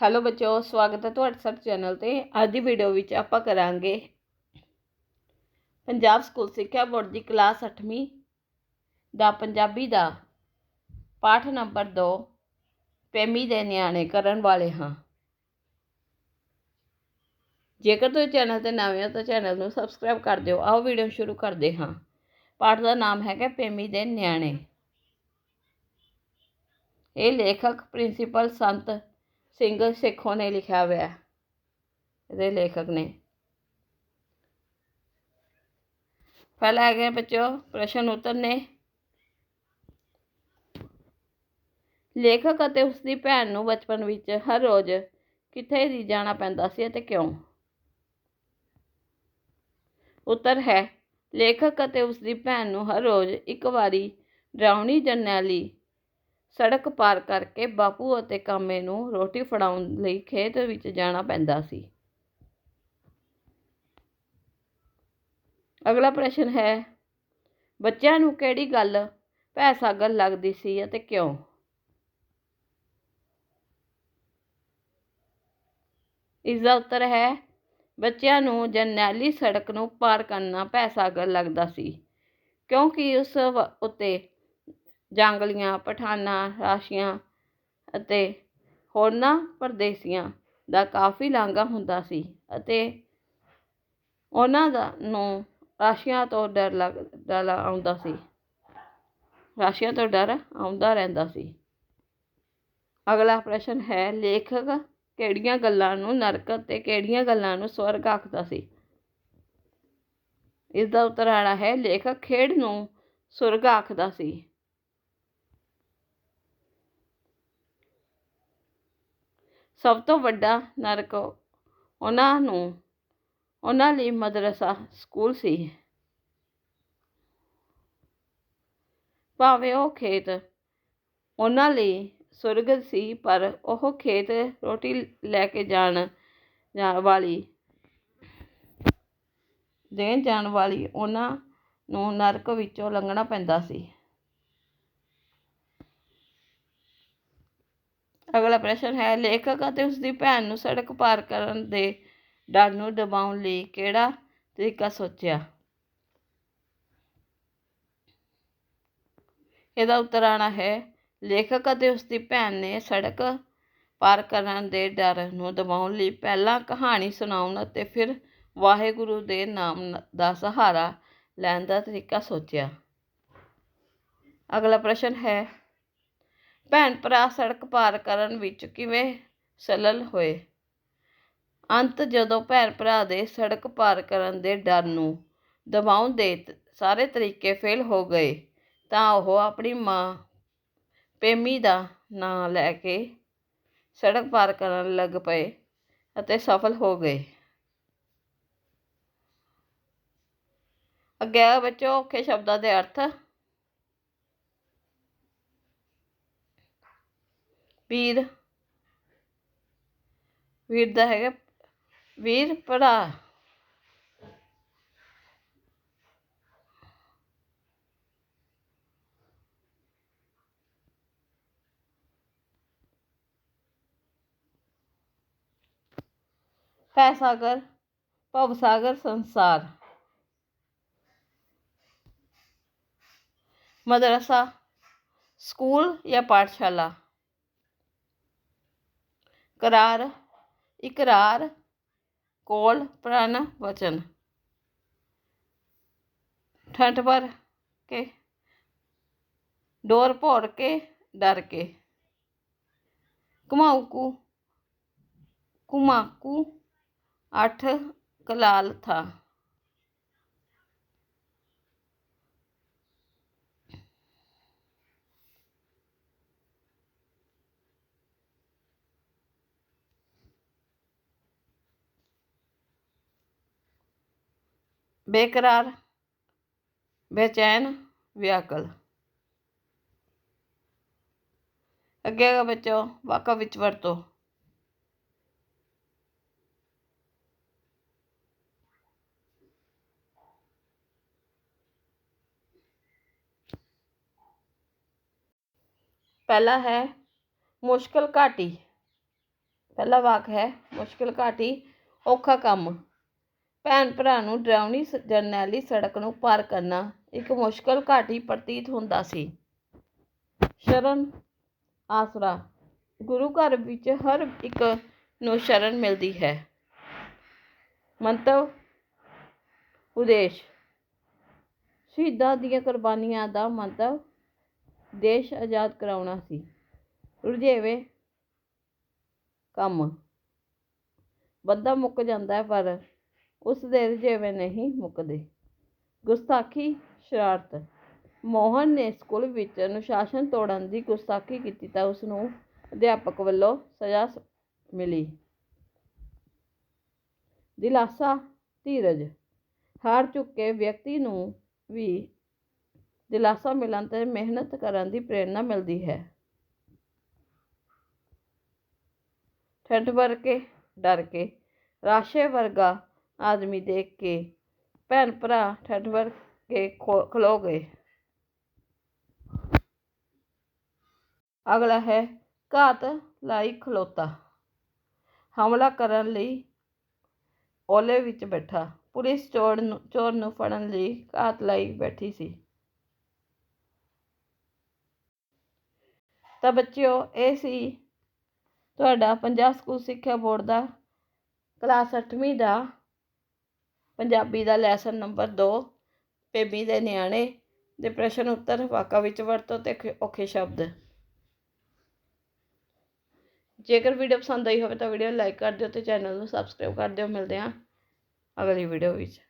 Hello ਬੱਚਿਓ, ਸਵਾਗਤ ਹੈ ਤੁਹਾਡੇ ਸਾਡੇ ਚੈਨਲ ਤੇ। ਅੱਜ ਦੀ ਵੀਡੀਓ ਵਿੱਚ ਆਪਾਂ ਕਰਾਂਗੇ ਪੰਜਾਬ ਸਕੂਲ ਸਿੱਖਿਆ ਬੋਰਡ ਦੀ ਕਲਾਸ 8ਵੀਂ ਦਾ, ਪੰਜਾਬੀ ਦਾ ਪਾਠ ਨੰਬਰ 2 ਪ੍ਰੇਮੀ ਦੇ ਨਿਆਣੇ ਕਰਨ ਵਾਲੇ ਹਾਂ। ਜੇਕਰ ਤੁਸੀਂ ਚੈਨਲ ਤੇ ਨਵੇਂ ਹੋ ਤਾਂ ਚੈਨਲ ਨੂੰ ਸਬਸਕ੍ਰਾਈਬ ਕਰ ਦਿਓ। ਆਓ ਵੀਡੀਓ ਸ਼ੁਰੂ ਕਰਦੇ ਹਾਂ। ਪਾਠ ਦਾ ਨਾਮ ਹੈਗਾ ਪ੍ਰੇਮੀ ਦੇ ਨਿਆਣੇ। ਇਹ ਲੇਖਕ ਪ੍ਰਿੰਸੀਪਲ ਸੰਤ ਸਿੰਘ ਸੇਖੋਂ ਨੇ ਲਿਖਿਆ ਹੋਇਆ ਇਹਦੇ ਲੇਖਕ ਨੇ। ਪਹਿਲਾ ਹੈਗੇ ਬੱਚੋ ਪ੍ਰਸ਼ਨ ਉੱਤਰ ਨੇ। ਲੇਖਕ ਅਤੇ ਉਸ ਦੀ ਭੈਣ ਨੂੰ ਬਚਪਨ ਵਿੱਚ ਹਰ ਰੋਜ਼ ਕਿੱਥੇ ਦੀ ਜਾਣਾ ਪੈਂਦਾ ਸੀ ਅਤੇ ਕਿਉਂ? ਉੱਤਰ ਹੈ, ਲੇਖਕ ਅਤੇ ਉਸ ਦੀ ਭੈਣ ਨੂੰ ਹਰ ਰੋਜ਼ ਇੱਕ ਵਾਰੀ ਡਰਾਉਣੀ ਜਰਨੈਲੀ ਸੜਕ ਪਾਰ ਕਰਕੇ ਬਾਪੂ ਅਤੇ ਕਾਮੇ ਨੂੰ ਰੋਟੀ ਫੜਾਉਣ ਲਈ ਖੇਤ ਵਿੱਚ ਜਾਣਾ ਪੈਂਦਾ ਸੀ। ਅਗਲਾ ਪ੍ਰਸ਼ਨ ਹੈ, ਬੱਚਿਆਂ ਨੂੰ ਕਿਹੜੀ ਗੱਲ ਭੈ ਸਾਗਰ ਲੱਗਦੀ ਸੀ ਅਤੇ ਕਿਉਂ? ਇਸ ਦਾ ਉੱਤਰ ਹੈ, ਬੱਚਿਆਂ ਨੂੰ ਜਰਨੈਲੀ ਸੜਕ ਨੂੰ ਪਾਰ ਕਰਨਾ ਭੈ ਸਾਗਰ ਲੱਗਦਾ ਸੀ, ਕਿਉਂਕਿ ਉਸ ਵ- ਉੱਤੇ ਜੰਗਲੀਆਂ, ਪਠਾਨਾਂ, ਰਾਸ਼ੀਆਂ ਅਤੇ ਹੋਰਨਾਂ ਪਰਦੇਸੀਆਂ ਦਾ ਕਾਫੀ ਲਾਂਘਾ ਹੁੰਦਾ ਸੀ ਅਤੇ ਉਹਨਾਂ ਦਾ ਨੂੰ ਰਾਸ਼ੀਆਂ ਤੋਂ ਡਰ ਲੱਗ, ਡਰ ਆਉਂਦਾ ਸੀ। ਰਾਸ਼ੀਆਂ ਤੋਂ ਡਰ ਆਉਂਦਾ ਰਹਿੰਦਾ ਸੀ। ਅਗਲਾ ਪ੍ਰਸ਼ਨ ਹੈ, ਲੇਖਕ ਕਿਹੜੀਆਂ ਗੱਲਾਂ ਨੂੰ ਨਰਕ ਅਤੇ ਕਿਹੜੀਆਂ ਗੱਲਾਂ ਨੂੰ ਸਵਰਗ ਆਖਦਾ ਸੀ? ਇਸ ਦਾ ਉੱਤਰ ਆਣਾ ਹੈ, ਲੇਖਕ ਖੇਡ ਨੂੰ ਸੁਰਗ ਆਖਦਾ ਸੀ। ਸਭ ਤੋਂ ਵੱਡਾ ਨਰਕ ਉਹਨਾਂ ਨੂੰ, ਉਹਨਾਂ ਲਈ ਮਦਰਸਾ ਸਕੂਲ ਸੀ। ਭਾਵੇਂ ਉਹ ਖੇਤ ਉਹਨਾਂ ਲਈ ਸੁਰਗ ਸੀ, ਪਰ ਉਹ ਖੇਤ ਰੋਟੀ ਲੈ ਕੇ ਜਾਣ ਜਾਣ ਵਾਲੀ ਦੇਣ ਜਾਣ ਵਾਲੀ ਉਹਨਾਂ ਨੂੰ ਨਰਕ ਵਿੱਚੋਂ ਲੰਘਣਾ ਪੈਂਦਾ ਸੀ। ਅਗਲਾ ਪ੍ਰਸ਼ਨ ਹੈ, ਲੇਖਕ ਅਤੇ ਉਸ ਦੀ ਭੈਣ ਨੂੰ ਸੜਕ ਪਾਰ ਕਰਨ ਦੇ ਡਰ ਨੂੰ ਦਬਾਉਣ ਲਈ ਕਿਹੜਾ ਤਰੀਕਾ ਸੋਚਿਆ? ਇਹਦਾ ਉੱਤਰ ਆਣਾ ਹੈ, ਲੇਖਕ ਅਤੇ ਉਸ ਦੀ ਭੈਣ ਨੇ ਸੜਕ ਪਾਰ ਕਰਨ ਦੇ ਡਰ ਨੂੰ ਦਬਾਉਣ ਲਈ ਪਹਿਲਾਂ ਕਹਾਣੀ ਸੁਣਾਉਣ ਅਤੇ ਫਿਰ ਵਾਹਿਗੁਰੂ ਦੇ ਨਾਮ ਦਾ ਸਹਾਰਾ ਲੈਣ ਦਾ ਤਰੀਕਾ ਸੋਚਿਆ। ਅਗਲਾ ਪ੍ਰਸ਼ਨ ਹੈ ਭੈਣ ਭਰਾ ਸੜਕ ਪਾਰ ਕਰਨ ਵਿੱਚ ਕਿਵੇਂ ਸਲਲ ਹੋਏ? ਅੰਤ ਜਦੋਂ ਭੈਣ ਭਰਾ ਦੇ ਸੜਕ ਪਾਰ ਕਰਨ ਦੇ ਡਰ ਨੂੰ ਦਬਾਉਣ ਦੇ ਸਾਰੇ ਤਰੀਕੇ ਫੇਲ ਹੋ ਗਏ, ਤਾਂ ਉਹ ਆਪਣੀ ਮਾਂ ਪ੍ਰੇਮੀ ਦਾ ਨਾਂ ਲੈ ਕੇ ਸੜਕ ਪਾਰ ਕਰਨ ਲੱਗ ਪਏ ਅਤੇ ਸਫਲ ਹੋ ਗਏ। ਅੱਗੇ ਆ ਬੱਚੋ ਔਖੇ ਸ਼ਬਦਾਂ ਦੇ ਅਰਥ ਵੀਰ ਵੀਰ ਦਾ ਹੈਗਾ ਵੀਰ ਭਰਾ ਭੈ ਸਾਗਰ ਭਵ ਸਾਗਰ ਸੰਸਾਰ ਮਦਰਸਾ ਸਕੂਲ ਜਾਂ ਪਾਠਸ਼ਾਲਾ ਕਰਾਰ ਇਕਰਾਰ, ਕੋਲ, ਪ੍ਰਣ, ਵਚਨ। ਠੰਡ ਭਰ ਕੇ, ਡੋਰ ਭੋਰ ਕੇ, ਡਰ ਕੇ। ਘੁਮਾਊਕੂ ਕੁਮਾਕੂ ਅੱਠ ਕਲਾਲ ਥਾ। ਬੇਕਰਾਰ ਬੇਚੈਨ ਵਿਆਕਲ ਅੱਗੇ ਆ ਬੱਚੋ ਵਾਕਾਂ ਵਿੱਚ ਵਰਤੋ ਪਹਿਲਾ ਹੈ ਮੁਸ਼ਕਲ ਘਾਟੀ ਪਹਿਲਾ ਵਾਕ ਹੈ ਮੁਸ਼ਕਿਲ ਘਾਟੀ ਔਖਾ ਕੰਮ ਭੈਣ ਭਰਾ ਨੂੰ ਡਰਾਉਣੀ ਜਰਨੈਲੀ ਸੜਕ ਨੂੰ ਪਾਰ ਕਰਨਾ ਇੱਕ ਮੁਸ਼ਕਲ ਘਾਟੀ ਪ੍ਰਤੀਤ ਹੁੰਦਾ ਸੀ। ਸ਼ਰਨ ਆਸਰਾ, ਗੁਰੂ ਘਰ ਵਿੱਚ ਹਰ ਇੱਕ ਨੂੰ ਸ਼ਰਨ ਮਿਲਦੀ ਹੈ। ਮੰਤਵ, ਉਦੇਸ਼, ਸ਼ਹੀਦਾਂ ਦੀਆਂ ਕੁਰਬਾਨੀਆਂ ਦਾ ਮੰਤਵ, ਦੇਸ਼ ਆਜ਼ਾਦ ਕਰਾਉਣਾ ਸੀ। ਰੁਝੇਵੇ ਕੰਮ, ਬੰਦਾ ਮੁੱਕ ਜਾਂਦਾ ਹੈ ਪਰ ਉਸ ਦੇ ਰੁਝੇਵੇ ਨਹੀਂ ਮੁੱਕਦੇ। ਗੁਸਤਾਖੀ, ਸ਼ਰਾਰਤ। ਮੋਹਨ ਨੇ ਸਕੂਲ ਵਿੱਚ ਅਨੁਸ਼ਾਸਨ ਤੋੜਨ ਦੀ ਗੁਸਤਾਖੀ ਕੀਤੀ ਤਾਂ ਉਸ ਨੂੰ ਅਧਿਆਪਕ ਵੱਲੋਂ ਸਜ਼ਾ ਮਿਲੀ। ਦਿਲਾਸਾ, ਧੀਰਜ। ਹਾਰ ਚੁੱਕੇ ਵਿਅਕਤੀ ਨੂੰ ਵੀ ਦਿਲਾਸਾ ਮਿਲਣ ਤੇ ਮਿਹਨਤ ਕਰਨ ਦੀ ਪ੍ਰੇਰਨਾ ਮਿਲਦੀ ਹੈ। ਠੰਡ ਵਰ ਕੇ ਡਰ ਕੇ, ਰਾਸ਼ੇ ਵਰਗਾ ਆਦਮੀ ਦੇਖ ਕੇ ਭੈਣ ਭਰਾ ਠੰਡ ਵਰ ਕੇ ਖੋ- ਖਲੋ ਗਏ ਅਗਲਾ ਹੈ ਘਾਤ ਲਾਈ ਖਲੋਤਾ ਹਮਲਾ ਕਰਨ ਲਈ ਓਲੇ ਵਿੱਚ ਬੈਠਾ ਪੁਲਿਸ ਚੋਰ ਨੂੰ ਚੋਰ ਨੂੰ ਫੜਨ ਲਈ ਘਾਤ ਲਾਈ ਬੈਠੀ ਸੀ ਤਾਂ ਬੱਚਿਓ ਇਹ ਸੀ ਤੁਹਾਡਾ ਪੰਜਾਬ ਸਕੂਲ ਸਿੱਖਿਆ ਬੋਰਡ ਦਾ ਕਲਾਸ 8ਵੀਂ ਦਾ ਪੰਜਾਬੀ ਦਾ ਲੈਸਨ ਨੰਬਰ ਦੋ, ਬੇਬੀ ਦੇ ਨਿਆਣੇ ਦੇ ਪ੍ਰਸ਼ਨ ਉੱਤਰ, ਵਾਕਾਂ ਵਿੱਚ ਵਰਤੋ ਤੇ ਔਖੇ ਸ਼ਬਦ। ਜੇਕਰ ਵੀਡੀਓ ਪਸੰਦ ਆਈ ਹੋਵੇ ਤਾਂ ਵੀਡੀਓ ਲਾਈਕ ਕਰ ਦਿਓ ਤੇ ਚੈਨਲ ਨੂੰ ਸਬਸਕ੍ਰਾਈਬ ਕਰ ਦਿਓ। ਮਿਲਦੇ ਹਾਂ ਅਗਲੀ ਵੀਡੀਓ ਵਿੱਚ।